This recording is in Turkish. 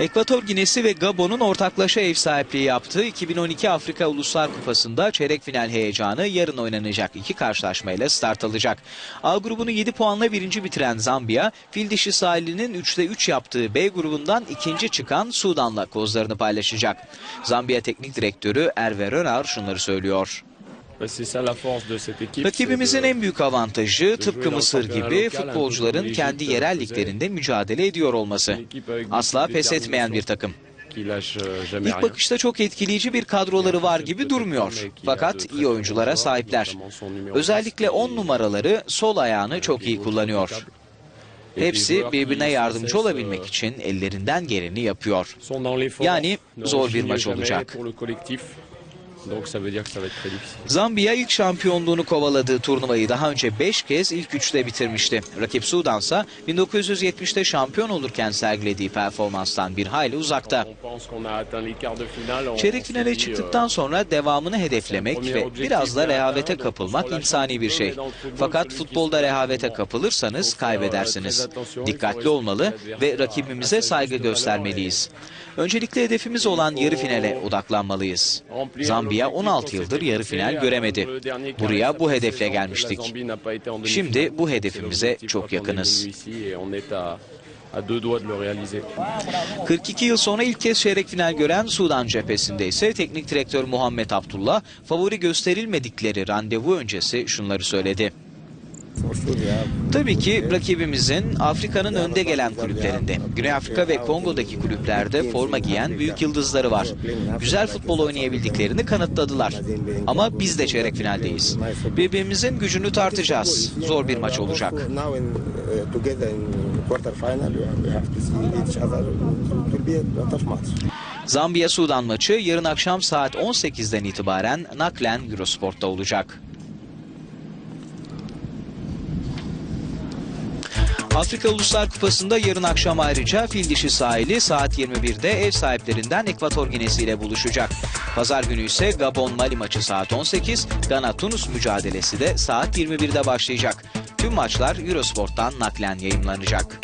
Ekvator Ginesi ve Gabon'un ortaklaşa ev sahipliği yaptığı 2012 Afrika Uluslar Kupası'nda çeyrek final heyecanı yarın oynanacak iki karşılaşmayla start alacak. A grubunu 7 puanla birinci bitiren Zambiya, fil dişi sahilinin 3'te 3 yaptığı B grubundan ikinci çıkan Sudan'la kozlarını paylaşacak. Zambiya Teknik Direktörü Erve Rönar şunları söylüyor. Rakibimizin en büyük avantajı tıpkı Mısır gibi futbolcuların kendi yerel liglerinde mücadele ediyor olması. Asla pes etmeyen bir takım. euh, İlk bakışta çok etkileyici bir kadroları var gibi durmuyor. Fakat iyi oyunculara sahipler. Özellikle 10 numaraları sol ayağını çok iyi kullanıyor. Hepsi birbirine yardımcı olabilmek için ellerinden geleni yapıyor. Yani zor bir maç olacak. Zambiya ilk şampiyonluğunu kovaladığı turnuvayı daha önce 5 kez ilk üçte bitirmişti. Rakip Sudansa 1970'te şampiyon olurken sergilediği performanstan bir hayli uzakta. Çeyrek finale çıktıktan euh, sonra devamını hedeflemek ve biraz da rehavete kapılmak insani bir şey. Fakat futbolda rehavete kapılırsanız kaybedersiniz. Dikkatli olmalı ve rakibimize saygı göstermeliyiz. Öncelikle hedefimiz olan yarı finale odaklanmalıyız. Zambiya 16 yıldır yarı final göremedi. Buraya bu hedefle gelmiştik. Şimdi bu hedefimize çok yakınız. 42 yıl sonra ilk kez çeyrek final gören Sudan cephesinde ise teknik direktör Muhammed Abdullah favori gösterilmedikleri randevu öncesi şunları söyledi. Tabii ki rakibimizin Afrika'nın önde gelen kulüplerinde, Güney Afrika ve Kongo'daki kulüplerde forma giyen büyük yıldızları var. Güzel futbol oynayabildiklerini kanıtladılar. Ama biz de çeyrek finaldeyiz. Birbirimizin gücünü tartacağız. Zor bir maç olacak. Zambiya-Sudan maçı yarın akşam saat 18'den itibaren naklen Eurosport'ta olacak. Afrika Uluslar Kupası'nda yarın akşam ayrıca fil dişi sahili saat 21'de ev sahiplerinden Ekvator Ginesi ile buluşacak. Pazar günü ise Gabon-Mali maçı saat 18, Gana-Tunus mücadelesi de saat 21'de başlayacak. Tüm maçlar Eurosport'tan naklen yayımlanacak.